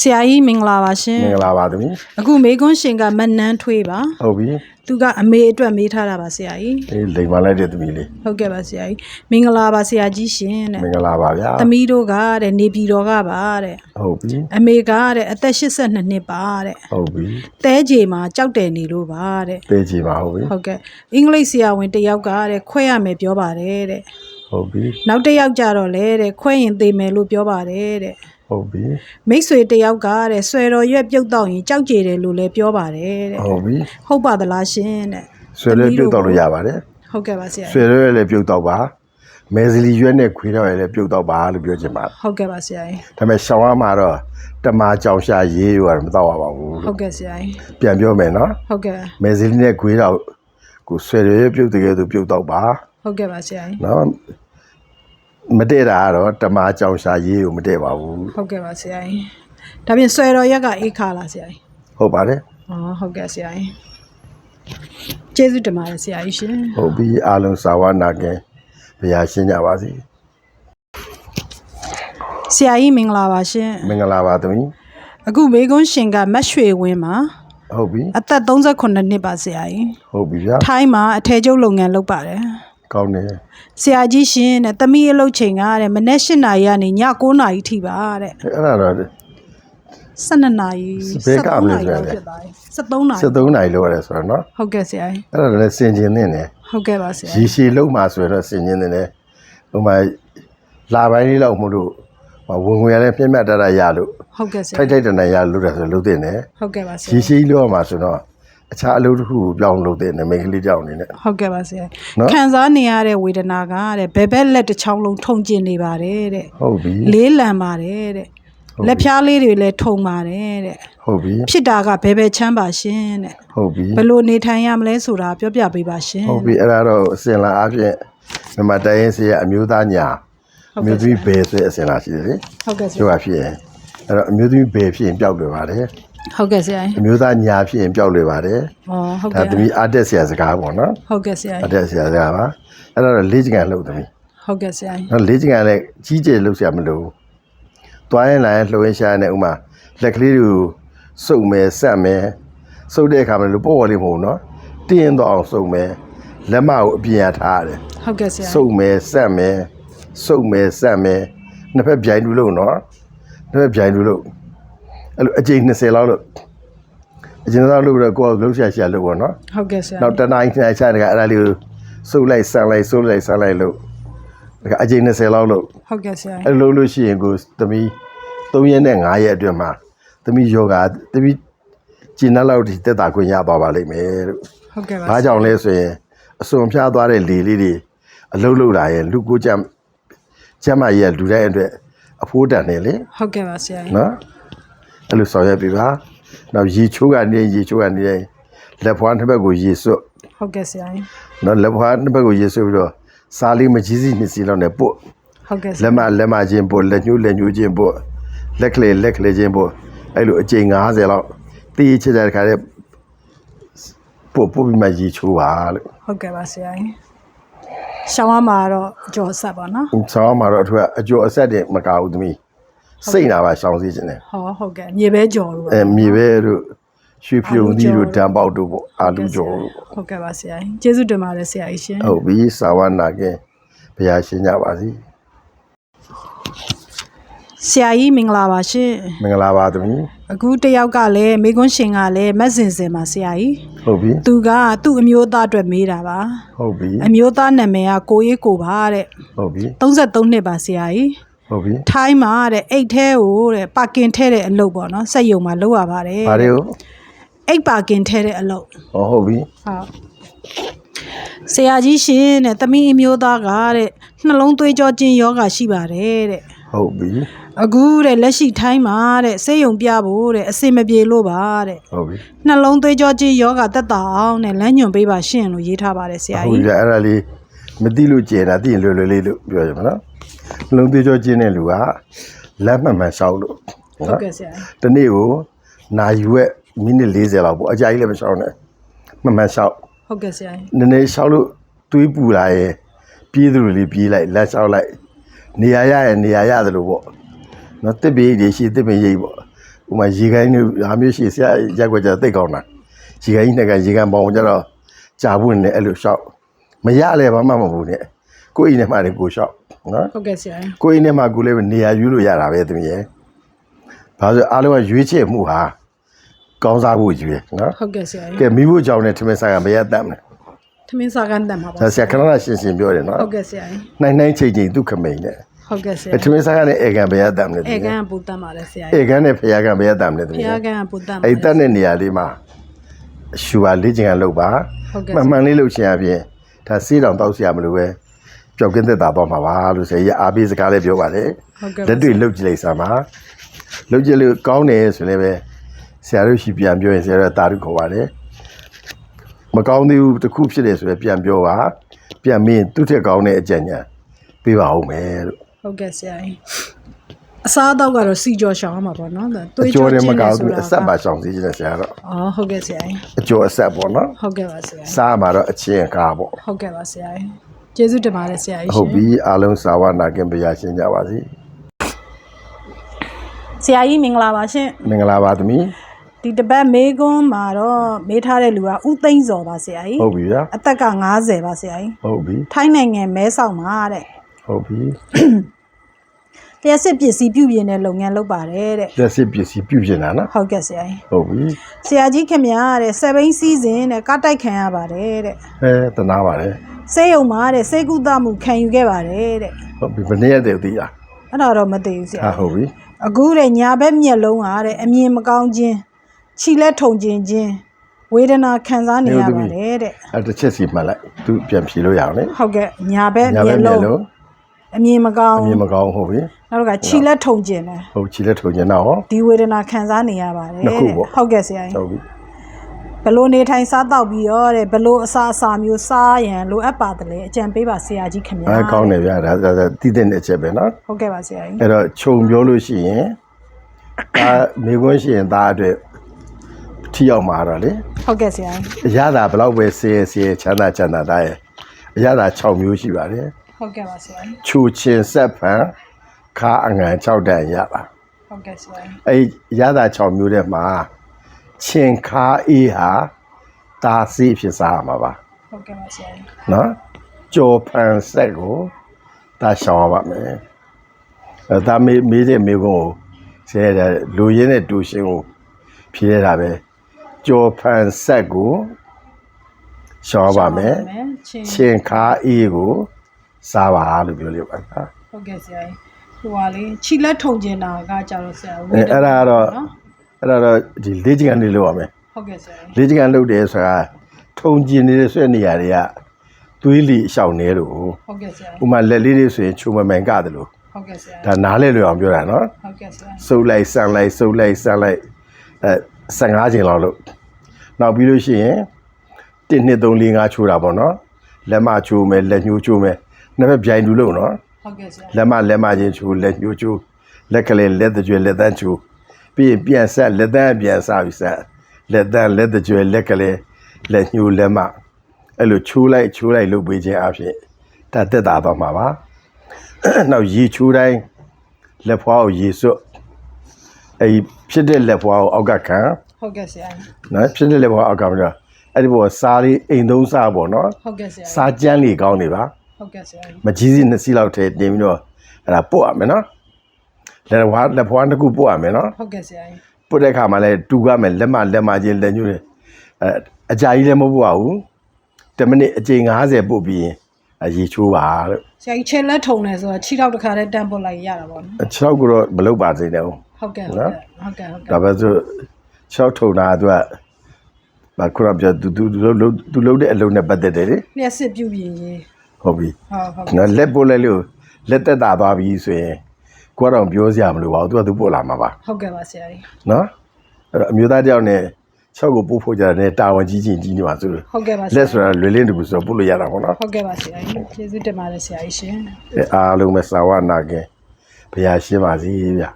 ဆရာကြီးမင်္ဂလာပါရှင်မင်္ဂလာပါသမီးအခုမေကွန်းရှင်ကမနန်းထွေးပါဟုတ်ပြီသူကအမေအတွက်မေးထားတာပါဆရာကြီးအေးလိမ်ပါလိုက်တဲ့သမီးလေးဟုတ်ကဲ့ပါဆရာကြီးမင်္ဂလာပါဆရာကြီးရှင်တဲ့မင်္ဂလာပါဗျာသမီးတို့ကတဲ့နေပြည်တော်ကပါတဲ့ဟုတ်ပြီအမေကတဲ့အသက်82နှစ်ပါတဲ့ဟုတ်ပြီတဲကြေမှာကြောက်တယ်နေလို့ပါတဲ့ပေးကြည့်ပါဟုတ်ပြီဟုတ်ကဲ့အင်္ဂလိပ်ဆရာဝန်တစ်ယောက်ကတဲ့ခွဲရမယ်ပြောပါတယ်တဲ့ဟုတ်ပြီနောက်တစ်ယောက်ကြတော့လေတဲ့ခွဲရင်သေမယ်လို့ပြောပါတယ်တဲ့ ဟုတ်ပြီမိတ်ဆွေတစ်ယောက်ကတဲ့ဆွဲတော်ရွက်ပြုတ်တော့ရင်ကြောက်ကြတယ်လို့လည်းပြောပါတယ်တဲ့ဟုတ်ပြီဟုတ်ပါသလားရှင်တဲ့ဆွေရဲပြုတ်တော့လို့ရပါတယ်ဟုတ်ကဲ့ပါဆရာဆွေရဲလည်းပြုတ်တော့ပါမဲစလီရွက်နဲ့ခွေးတော့လည်းပြုတ်တော့ပါလို့ပြောချင်ပါတယ်ဟုတ်ကဲ့ပါဆရာကြီးဒါပေမဲ့ရှောင်းရမှာတော့တမာကြောင်ရှာရေးရတယ်မတော့ပါဘူးဟုတ်ကဲ့ဆရာကြီးပြန်ပြောမယ်နော်ဟုတ်ကဲ့မဲစလီနဲ့ခွေးတော့ကိုဆွေရဲပြုတ်တကယ်သူပြုတ်တော့ပါဟုတ်ကဲ့ပါဆရာကြီးနော် မတည့်တာကတော့တမာကြောင်ရှာရေးကိုမတည့်ပါဘူးဟုတ်ကဲ့ပါဆရာကြီးဒါပြင်ဆွဲတော်ရွက်ကအေးခါလားဆရာကြီးဟုတ်ပါတယ်อ๋อဟုတ်ကဲ့ဆရာကြီးကျေးဇူးတင်ပါတယ်ဆရာကြီးရှင်ဟုတ်ပြီအားလုံးစာဝနာကင်ဘုရားရှင်းကြပါစေဆရာကြီးမင်္ဂလာပါရှင်မင်္ဂလာပါသမီးအခုမေကွန်းရှင်ကမတ်ရွှေဝင်းမှာဟုတ်ပြီအသက်38နှစ်ပါဆရာကြီးဟုတ်ပြီဗျာထိုင်းမှာအထည်ချုပ်လုပ်ငန်းလုပ်ပါတယ် ကောင်းတယ်ဆရာကြီးရှင်တဲ့သမီးအလုပ်ချိန်ကတဲ့မနေ့၈နာရီကနေည9နာရီထိပါတဲ့အဲ့ဒါတော့12နာရီဘယ်ကမလဲ13ဆိုရနာရီလဲဖြစ်သွားပြီ73နာရီ73နိုင်လို့ရတယ်ဆိုတော့နော်ဟုတ်ကဲ့ဆရာကြီးအဲ့ဒါလည်းစင်ကျင်နေတယ်ဟုတ်ကဲ့ပါဆရာရေရှည်လုံးမှာဆိုရင်တော့စင်ကျင်နေတယ်ဟိုမှာလာပိုင်းလေးလောက်မို့လို့ဟိုဝင်ဝင်ရလည်းပြင်းပြတတ်တာရလို့ဟုတ်ကဲ့ဆရာထိုက်ထိုက်တန်တန်ရလို့တယ်ဆိုလို့တင်တယ်ဟုတ်ကဲ့ပါဆရာရေရှည်လို့မှာဆိုတော့ အခြားအလုပ်တစ်ခုကိုပြောင်းလို့တင်တယ်မိန်းကလေးကြောင့်နေနဲ့ဟုတ်ကဲ့ပါဆရာနော်ခံစားနေရတဲ့ဝေဒနာကတဲ့ဘယ်ဘက်လက်တစ်ချောင်းလုံးထုံကျင်နေပါတယ်တဲ့ဟုတ်ပြီလေးလံပါတယ်တဲ့လက်ဖြားလေးတွေလည်းထုံပါတယ်တဲ့ဟုတ်ပြီဖြစ်တာကဘယ်ဘယ်ချမ်းပါရှင်တဲ့ဟုတ်ပြီဘယ်လိုနေထိုင်ရမလဲဆိုတာပြောပြပေးပါရှင်ဟုတ်ပြီအဲ့ဒါတော့အစင်လာအဖြစ်မြန်မာတိုင်းရင်းစီရဲ့အမျိုးသားညာအမျိုးသမီးဘယ်ဆိုတဲ့အစင်လာရှိတယ်လေဟုတ်ကဲ့ဆကျိုးရာကဖြစ်ရင်အဲ့တော့အမျိုးသမီးဘယ်ဖြစ်ရင်ပျောက်လွယ်ပါတယ် ဟုတ်ကဲ့ဆရာအမျိုးသားညာဖြစ်ရင်ပျောက်လွယ်ပါတယ်ဩဟုတ်ဒါကဲ့သမီးအားတက်ဆရာစကားပေါ့နော်ဟုတ်ကဲ့ဆရာအားတက်ဆရာစကားပါအဲ့တော့လေးချင်ကန်လှုပ်သမီးဟုတ်ကဲ့ဆရာနော်လေးချင်ကန်လည်းကြီးကျယ်လှုပ်ရှားမလို့တွားရင်လာရင်လှုပ်ရင်ရှားနေဥမာလက်ကလေးတွေကိုစုပ်မယ်ဆက်မယ်စုပ်တဲ့အခါမှာလို့ပေါ့ပေါ်လေးမဟုတ်ဘူးနော်တင်းတော့အောင်စုပ်မယ်လက်မကိုအပြင်ရထားရတယ် ဟုတ်ကဲ့ဆရာစုပ်မယ်ဆက်မယ်စုပ်မယ်ဆက်မယ်နှစ်ဖက်ပြိုင်တူလို့နော်နှစ်ဖက်ပြိုင်တူလို့ အဲ့လိုအကျိန်20လောက်လို့အကျိန်လောက်လို့ပြီးတော့ကိုယ်ကလှုပ်ရှားရှားလို့ပေါ့နော်ဟုတ်ကဲ့ဆရာနောက်တနိုင်ခဏချတကအဲ့ဒါလေးကိုစုပ်လိုက်ဆန်လိုက်စုပ်လိုက်ဆန်လိုက်လို့ဒါကအကျိန်20လောက်လို့ဟုတ်ကဲ့ဆရာအဲ့လိုလို့ရှိရင်ကိုသမီး3ရက်နဲ့5ရက်အတွင်းမှာသမီးယောဂသမီးကျင်နှက်လောက်ထိတက်တာခွင့်ရသွားပါလိမ့်မယ်လို့ဟုတ်ကဲ့ပါဘာကြောင့်လဲဆိုရင်အစွန်ဖျားသွားတဲ့လေလေးတွေအလုံးလုံးလာရင်လူကိုကြမ်းကျမ်းမကြီးကလူတိုင်းအတွက်အဖိုးတန်နေလေဟုတ်ကဲ့ပါဆရာနော် အဲ့လိုဆောင်ရွက်ပြီပါနောက်ရေချိုးကနေရေချိုးကနေလက်ဖွားတစ်ဘက်ကိုရေစွတ်ဟုတ်ကဲ့ဆရာနော်လက်ဖွားတစ်ဘက်ကိုရေစွတ်ပြီးတော့စားလေးမကြီးစီနှစ်စီလောက်နဲ့ပုတ်ဟုတ်ကဲ့ဆလရာက်မလက်မချင်းပုတ်လက်ညှိုးလက်ညှိုးချင်းပုတ်လက်ကလေးလက်ကလေးချင်းပုတ်အဲ့လိုအကျိန်90လောက်တီးချစ်တဲ့ခါတဲ့ပုတ်ပုတ်ပြီးမှရေချိုးပါလို့ဟုတ်ကဲ့ပါဆရာရှောင်းရမှာတော့အကျော်ဆက်ပါနော်ဆောင်းမှာတော့အထူးအကျော်အဆက်တင်မကဘူးသမီး စိတ်နာပါရှောင်စေခြင်းနဲ့ဟောဟုတ်ကဲ့မြေပဲကြော်လို့ပါအဲမြေပဲတို့ရွှေဖြုံသီးတို့တံပေါက်တို့ပေါ့အာလူကျော်တို့ပေါ့ဟုတ်ကဲ့ပါဆရာကျေးဇူးတင်ပါတယ်ဆရာကြီးရှင်ဟုတ်ပြီစာဝနာကင်ဘုရားရှင်ကြပါစီဆရာကြီးမင်္ဂလာပါရှင်မင်္ဂလာပါသမီးအခုတယောက်ကလည်းမိကွန်းရှင်ကလည်းမက်စင်စင်ပါဆရာကြီးဟုတ်ပြီသူကသူ့အမျိုးသားအတွက်မေးတာပါဟုတ်ပြီအမျိုးသားနာမည်ကကိုအေးကိုပါတဲ့ဟုတ်ပြီ33နှစ်ပါဆရာကြီး ဟုတ်ပြီထိုင်းမှာတဲ့အိတ်ထဲကိုတဲ့ပါကင်ထဲတဲ့အလုပ်ပေါ့နော်စက်ယုံမှာလုပ်ရပါတယ်ဘာတွေကိုအိတ်ပါကင်ထဲတဲ့အလုပ်ဟောဟုတ်ပြီဟုတ်ဆရာကြီးရှင်တဲ့သမီးအမျိုးသားကတဲ့နှလုံးသွေးကြောကျင်ယောဂရှိပါတယ်တဲ့ဟုတ်ပြီအခုတဲ့လက်ရှိထိုင်းမှာတဲ့ဆေးရုံပြဖို့တဲ့အစင်မပြေလို့ပါတဲ့ဟုတ်ပြီနှလုံးသွေးကြောကျင်ယောဂတက်တာအောင်တဲ့လမ်းညွန်ပေးပါရှင်လို့ရေးထားပါတယ်ဆရာဟုတ်ကြီးပြီအဲ့ဒါလေးမသိလို့ကျင်တာသိရင်လွယ်လွယ်လေးလို့ပြောရမှာနော်နှ လုံးသွေးကြောကျင်းတဲ့လူကလက်မှန်မှန်ရှောက်လို့ဟုတ်ကဲ့ဆရာကြီးတနေ့ကိုနာယူဝက်မိနစ်40လောက်ပေါ့အကြိုက်လည်းမရှောက်နဲ့မှန်မှန်ရှောက်ဟုတ်ကဲ့ဆရာကြီးနည်းနည်းရှောက်လို့တွေးပူလာရင်ပြေးသူတွေလေးပြေးလိုက်လက်လျှောက်လိုက်နေရာရရင်နေရာရတယ်လို့ပေါ့နော်တစ်ပြေးတွေရှိတစ်ပင်ရိပ်ပေါ့ဥမာရေကိုင်းတို့အားမျိုးရှိဆရာရက်ွက်ကြတိတ်ကောင်းတာရေကိုင်းနဲ့ကရေကန်ပေါင်းကြတော့ကြာဖို့နဲ့အဲ့လိုရှောက်မရလဲဘာမှမဟုတ်နဲ့ကိုယ့်အိမ်ထဲမှာလည်းကိုယ်ရှောက် နော်ဟုတ်ကဲ့ဆရာကိုအိမ်ထဲမှာကိုလည်းနေရာယူလို့ရတာပဲသမီးရယ်ဘာလို့အားလုံးကရွေးချယ်မှုဟာကောင်းစားဖို့ကြီးပဲနော်ဟုတ်ကဲ့ဆရာကဲမိဖို့ကြောင့်နဲ့ထမင်းစားကမရတတ်ဘူးထမင်းစားကန်းတတ်မှာပါဆရာခဏခဏရှင်းရှင်းပြောတယ်နော်ဟုတ်ကဲ့ဆရာနိုင်နိုင်ချိန်ချိန်သူ့ခမိန်နဲ့ဟုတ်ကဲ့ဆရာထမင်းစားကနဲ့အေကန်ဘယ်ရတတ်မလဲအေကန်ပူတတ်မှာလဲဆရာအေကန်နဲ့ဖယားကန်ဘယ်ရတတ်မလဲဖယားကန်ပူတတ်မှာအဲ့တတ်တဲ့နေရာလေးမှာရှူပါလေ့ကျင့်ကလုပ်ပါမှန်မှန်လေးလုပ်ချင်အပြင်ဒါစေးတောင်တောက်ဆရာမလို့ပဲ ပျောက်ကင်းသက်သာတော့မှာပါလို့ဆရာကြီးအားပေးစကားလေးပြောပါတယ်ဟုတ်ကဲ့လက်တွေ့လုပ်ကြည့်လိုက်စမ်းပါလုပ်ကြည့်လို့ကောင်းတယ်ဆိုလည်းပဲဆရာတို့ရှိပြန်ပြောရင်ဆရာတို့တာရုခေါ်ပါတယ်မကောင်းသေးဘူးတစ်ခုဖြစ်တယ်ဆိုရင်ပြန်ပြောပါပြန်မင်းသူ့ထက်ကောင်းတဲ့အကြံဉာဏ်ပေးပါဦးမယ်လို့ဟုတ်ကဲ့ဆရာကြီးအစားအသောက်ကတော့စီကြော်ရှောင်းမှာပေါ့နော်အသွေးကျော်ကြော်တယ်မခြင်းကောနဲ့င်းဆိုဘူးတော့အဆက်ပါရှောင်စီခြင်းဆရာတော့အော်ဟုတ်ကဲ့ဆရာကြီးအကျော်အဆက်ပေါ့နော်ဟုတ်ကဲ့ပါဆရာကြီးစားမှာတော့အချင်းကားပေါ့ဟုတ်ကဲ့ပါဆရာကြီး ကျေးဇူးတင်ပါတယ်ဆရာကြီးဟုတ်ပြီအားလုံးစာဝနာကင်ပြရရှင်းကြပါစေဆရာကြီးမင်္ဂလာပါရှင်မင်္ဂလာပါသမီးဒီတပတ်မေကွန်းမှာတော့မေးထားတဲ့လူကဥသိမ့်စော်ပါဆရာကြီးဟုတ်ပြီဗျာအသက်က90ပါဆရာကြီးဟုတ်ပြီထိုင်းနိုင်ငံမဲဆောက်မှာတဲ့ဟုတ်ပြီလျှက်စစ်ပစ္စည်းပြုပြင်တဲ့လုပ်ငန်းလုပ်ပါတယ်တဲ့လက်စစ်ပစ္စည်းပြုပြင်တာနော်ဟုတ်ကဲ့ဆရာကြီးဟုတ်ပြီဆရာကြီးခင်ဗျာတဲ့7 season တဲ့ကတိုက်ခံရပါတယ်တဲ့အဲတနာပါတယ် စေးရုံမှာတဲ့စေကုသမှုခံယူခဲ့ပါတယ်တဲ့ဟုတ်ပြီဘယ်နည်းရတဲ့သိလားအဲ့ဒါတော့မသိဘူးဆရာဟာဟုတ်ပြီအခုတဲ့ညာဘက်မျက်လုံးကတဲ့အမြင်မကောင်းခြင်းခြိလက်ထုံခြင်းခြင်းဝေဒနာခံစားနေရပါတယ်တဲ့အဲတစ်ချက်စီမှတ်လိုက်သူပြန်ဖြေလို့ရအောင်လေဟုတ်ကဲ့ညာဘက်ညာမျဘက်က်မျလုံးက်လုံးအမြင်မကောင်းအမြင်မကောင်းဟုတ်ပြီနောက်ကခြိလက်ထုံခြင်းတယ်ဟုတ်ချီလက်ထုံကျင်တော့ဟောဒီဝေဒနာခံစားနေရပါတယ်နှစ်ခုပေါ့ဟုတ်ကဲ့ဆရာကြီးဟုတ်ပြီ ဘလို့နေထိုင်စားတော့ပြီးတော့တဲ့ဘလို့အစာအစာမျိုးစားရန်လိုအပ်ပါတယ်လေအကြံပေးပါဆရာကြီးခင်ဗျာအဲကောင်းတယ်ဗျာဒါဒါဒါတည်တဲ့အချက်ပဲနော်ဟုတ်ကဲ့ပါဆရာကြီးအဲ့တော့ခြုံပြောလို့ရှိရင်ဒါမိကွန်းရှိရင်ဒါအတွက်ထီရောက်မှာတော့လေဟုတ်ကဲ့ဆရာကြီးအရသာဘယ်လောက်ပဲဆေးဆေးချမ်းသာချမ်းသာတာရဲ့အရသာ6မျိုးရှိပါတယ်ဟုတ်ကဲ့ပါဆရာကြီးချူချင်းဆက်ဖန်ခါအငန်6တန်ရတာဟုတ်ကဲ့ဆရာကြီးအဲ့ရသာ6မျိုးထဲမှာ ချင်းခါအေးဟာတာစီဖြစ်စားရမှာပါဟုတ်ကဲ့ပါဆရာကြီးနော်ကြော်ဖန်ဆက်ကိုတာရှောင်ရပါမယ်အဲဒါမေးမေးတဲ့မေးခွန်းကိုဆဲတဲ့လူရင်းတဲ့တူရှင်ကိုဖြေရတာပဲကြော်ဖန်ဆက်ကိုရှောင်ရပါမယ်ချင်းချင်းခါအေးကိုစားပါလို့ပြောလိုက်ပါနော်ဟုတ်ကဲ့ဆရာကြီးဟိုပါလေခြိလက်ထုံခြင်းတာကကြတော့ဆရာအဲအဲ့ဒါကတော့ အဲ့ဒါတော့ဒီလေးချင်ကနေလို့ရမယ်ဟုတ်ကဲ့ဆရာကြီးလေးချင်ကန်လုပ်တယ်ဆိုတာထုံကျင်နေတဲ့ဆွဲနေရာတွေကသွေးလီအရှောင်နေလို့ဟုတ်ကဲ့ဆရာဥမာလက်လေးတွေဆိုရင်ချုံမမှန်ကတယ်လို့ဟုတ်ကဲ့ဆရာဒါနားလဲလွယ်အောင်ပြောတာနော်ဟုတ်ကဲ့ဆရာစုပ်လိုက်ဆန်လိုက်စုပ်လိုက်ဆန်လိုက်အဲ15ချိန်လောက်လို့နောက်ပြီးလို့ရှိရင်1 2 3 4 5ချိုးတာပေါ့နော်လက်မချိုးမယ်လက်ညှိုးချိုးမယ်နှစ်ဖက်ပြိုင်တူလို့နော်ဟုတ်ကဲ့ဆရာလက်မလက်မချင်းချိုးလက်ညှိုးချိုးလက်ကလေးလက်တကြွယ်လက်တန်းချိုး ပြီးရင်ပြန်ဆက်လက်တန်းပြန်စားပြီးဆက်လက်တန်းလက်တကြွယ်လက်ကလေးလက်ညှိုးလက်မအဲ့လိုချိုးလိုက်ချိုးလိုက်လုပ်ပေးခြင်းအဖြစ်ဒါတက်တာတော့မှာပါနောက်ရေချိုးတိုင်းလက်ဖွားကိုရေစွတ်အဲ့ဒီဖြစ်တဲ့လက်ဖွားကိုအောက်ကခံဟုတ်ကဲ့ဆရာနော်ဖြစ်တဲ့လက်ဖွားအောက်ကမှတော့အဲ့ဒီဘောစားလေးအိမ်သုံးစားပေါ့နော်ဟုတ်ကဲ့ဆရာစားကြမ်းလေးကောင်းနေပါဟုတ်ကဲ့ဆရာမကြီးစီနှစ်စီးလောက်ထည့်တင်ပြီးတော့အဲ့ဒါပို့ရမယ်နော် လက်ဖွားလက်ဖွားတစ်ခုပို့ရမယ်နော်ဟုတ်ကဲ့ဆရာပို့တဲ့အခါမှာလည်းတူရမယ်လက်မလက်မချင်းလက်ညှိုးနဲ့အဲအကြာကြီးလည်းမပို့ရဘူး10မိနစ်အချိန်90ပို့ပြီးရင်အရေချိုးပါလို့ဆရာကြီးခြေလက်ထုံတယ်ဆိုတော့ခြိထောက်တစ်ခါတည်းတန်းပုတ်လိုက်ရတာပေါ့နော်6ကတော့မလုပ်ပါစေနဲ့ဦးဟုတ်ကဲ့ဟုတ်ကဲ့ဟုတ်ကဲ့ဟုတ်ကဲ့ဒါပဲဆို6ထုံတာသူကဘာခုနပြောသူသူသူလုံးသူလုံးတဲ့အလုံးနဲ့ပတ်သက်တယ်လေလျှက်စစ်ပြုပြင်ရေးဟုတ်ပြီဟုတ်ဟုတ်နော်လက်ပို့လက်လို့လက်သက်တာသွားပြီဆိုရင် ကိုကတော့ပြောစရာမလိုပါဘူးသူကသူပို့လာမှာပါဟုတ်ကဲ့ပါဆရာကြီးနော်အဲ့တော့အမျိုးသားတယောက်နဲ့6ကိုပို့ဖို့ကြတယ်တာဝန်ကြီးချင်းကြီးနေပါဆိုလို့ဟုတ်ကဲ့ပါဆလရာက်ဆိုတာလွယ်လင်းတူဆိုတော့ပို့လို့ရတာပေါ့နော်ဟုတ်ကဲ့ပါဆရာကြီးကျေးဇူးတင်ပါတယ်ဆရာကြီးရှင်အဲအားလုံးပဲစာဝနာခင်ဘုရားရှင်းပါစေဗျာ